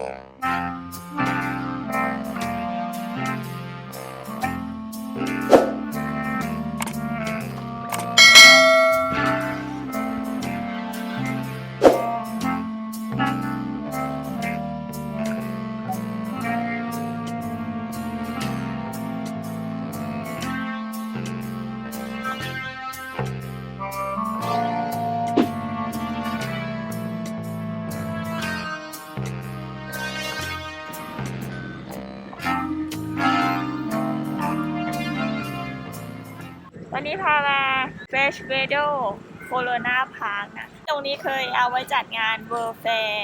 Bye. วันนี้พามาเฟชเวโดโคโรนาพาร์คนะ ตรงนี้เคยเอาไว้จัดงาน World Fair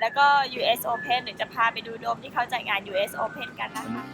แล้วก็ US Open หรือจะพาไปดูโดมที่เขาจัดงาน US Open กันนะคะ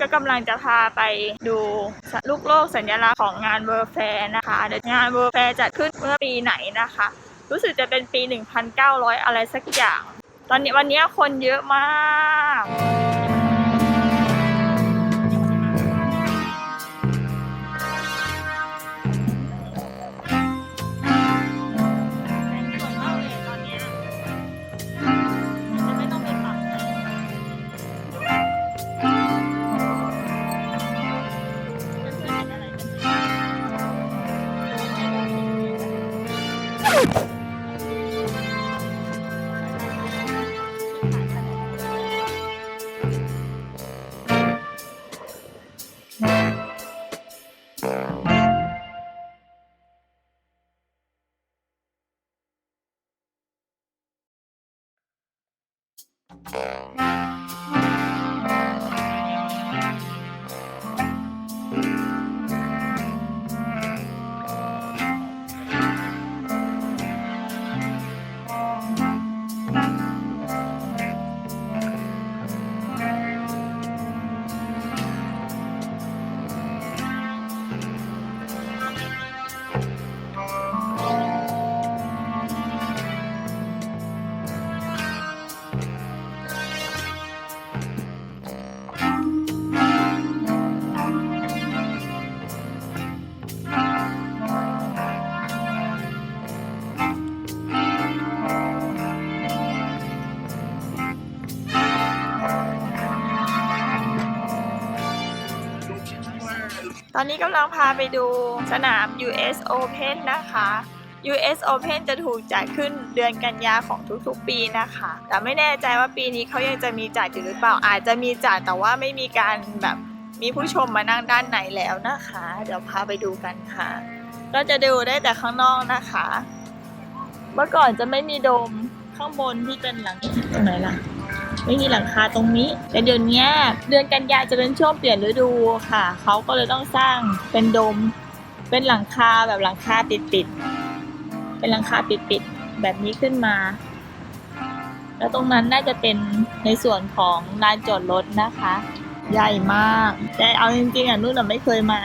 ก็กำลังจะพาไปดูลูกโลกสัญลักษณ์ของงานเวอร์แฟร์นะคะเดี๋ยวงานเวอร์แฟร์จัดขึ้นเมื่อปีไหนนะคะ รู้สึกจะเป็นปี 1,900 อะไรสักอย่าง ตอนนี้วันนี้คนเยอะมาก ต อนนี้กำลังพาไปดูสนาม US Open นะคะ US Open จะถูกจัดขึ้นเดือนกันยาของทุกๆ ปีนะคะ แต่ไม่แน่ใจว่าปีนี้เขายังจะมีจัดอยู่หรือเปล่า อาจจะมีจัดแต่ว่าไม่มีการแบบมีผู้ชมมานั่งด้านในแล้วนะคะ เดี๋ยวพาไปดูกันค่ะ ก็จะดูได้แต่ข้างนอกนะคะ เมื่อก่อนจะไม่มีโดมข้างบนที่เป็นหลังตรงไหนล่ะ ไม่มีหลังคาตรงนี้ แต่เดี๋ยวนี้เดือนกันยาจะเป็นช่วงเปลี่ยนฤดูค่ะ เขาก็เลยต้องสร้างเป็นโดม เป็นหลังคาแบบหลังคาปิดปิดๆ เป็นหลังคาปิดปิดๆ แบบนี้ขึ้นมา แล้วตรงนั้นน่าจะเป็นในส่วนของลานจอดรถนะคะ ใหญ่มาก แต่เอาจริงๆอะนุ่นอะไม่เคยมา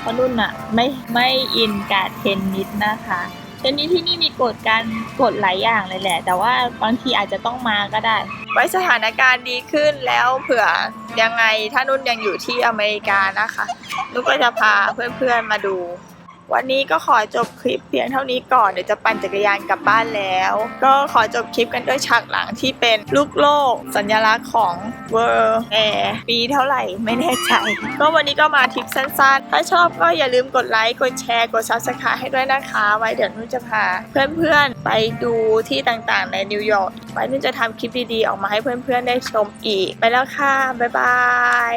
เพราะนุ่นอะไม่ไม่อินกับเทนนิสนะคะ ทนนี้ที่นี่มีกฎการกฎหลายอย่างเลยแหละ แต่ว่าบางทีอาจจะต้องมาก็ได้ ไว้สถานการณ์ดีขึ้นแล้วเผื่อยังไงถ้านุ่นยังอยู่ที่อเมริกานะคะ นุ่นก็จะพาเพื่อนๆมาดู วันนี้ก็ขอจบคลิปเพียงเท่านี้ก่อนเดี๋ยวจะปั่นจักรยานกลับบ้านแล้ว ก็ขอจบคลิปกันด้วยฉากหลังที่เป็นลูกโลก สัญลักษณ์ของ World Air ปีเท่าไหร่ไม่แน่ใจ ก็วันนี้ก็มาทริปสั้นๆ ถ้าชอบก็อย่าลืมกดไลค์ กดแชร์ กด Subscribe ให้ด้วยนะคะ ไว้เดี๋ยวนุ่นจะพา เพื่อนๆไปดูที่ต่างๆ ในนิวยอร์กไว้นุ่นจะทำคลิปดีๆออกมาให้เพื่อนๆได้ชมอีก ไปแล้วค่ะบ๊ายบาย